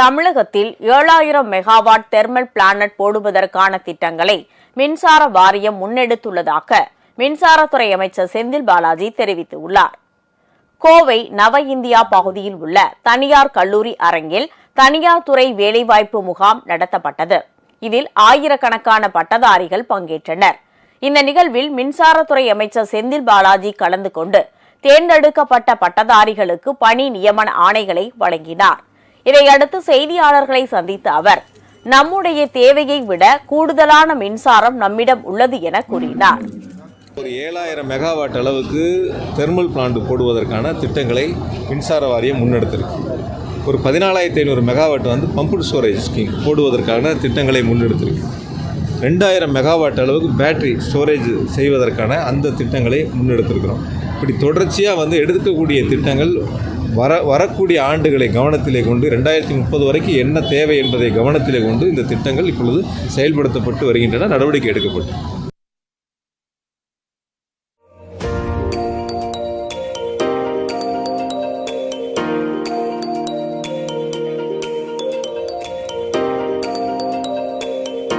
தமிழகத்தில் ஏழாயிரம் megawatt thermal planet போடுவதற்கான திட்டங்களை மின்சார வாரியம் முன்னெடுத்துள்ளதாக மின்சாரத்துறை அமைச்சர் செந்தில் பாலாஜி தெரிவித்துள்ளார். கோவை நவ இந்தியா பகுதியில் உள்ள தனியார் கல்லூரி அரங்கில் தனியார் துறை வேலைவாய்ப்பு முகாம் நடத்தப்பட்டது. இதில் ஆயிரக்கணக்கான பட்டதாரிகள் பங்கேற்றனர். இந்த நிகழ்வில் மின்சாரத்துறை அமைச்சர் செந்தில் பாலாஜி கலந்து கொண்டு தேர்ந்தெடுக்கப்பட்ட பட்டதாரிகளுக்கு பணி நியமன ஆணைகளை வழங்கினார். இதையடுத்து செய்தியாளர்களை சந்தித்த அவர் நம்முடைய தேவையை விட கூடுதலான மின்சாரம் நம்மிடம் உள்ளது என கூறினார். ஒரு ஏழாயிரம் மெகாவாட் அளவுக்கு தெர்மல் பிளான்ட் போடுவதற்கான திட்டங்களை மின்சார வாரியம் முன்னெடுத்திருக்கு. ஒரு பதினாலாயிரத்தி ஐநூறு மெகாவாட் வந்து பம்பு ஸ்டோரேஜ் ஸ்கீம் போடுவதற்கான திட்டங்களை முன்னெடுத்திருக்கு. ரெண்டாயிரம் மெகாவாட் அளவுக்கு பேட்டரி ஸ்டோரேஜ் செய்வதற்கான அந்த திட்டங்களை முன்னெடுத்திருக்கிறோம். இப்படி தொடர்ச்சியாக வந்து எடுக்கக்கூடிய திட்டங்கள் வர வரக்கூடிய ஆண்டுகளை கவனத்திலே கொண்டு ரெண்டாயிரத்தி முப்பது வரைக்கும் என்ன தேவை என்பதை கவனத்திலே கொண்டு இந்த திட்டங்கள் இப்பொழுது செயல்படுத்தப்பட்டு வருகின்றன நடவடிக்கை எடுக்கப்பட்டு.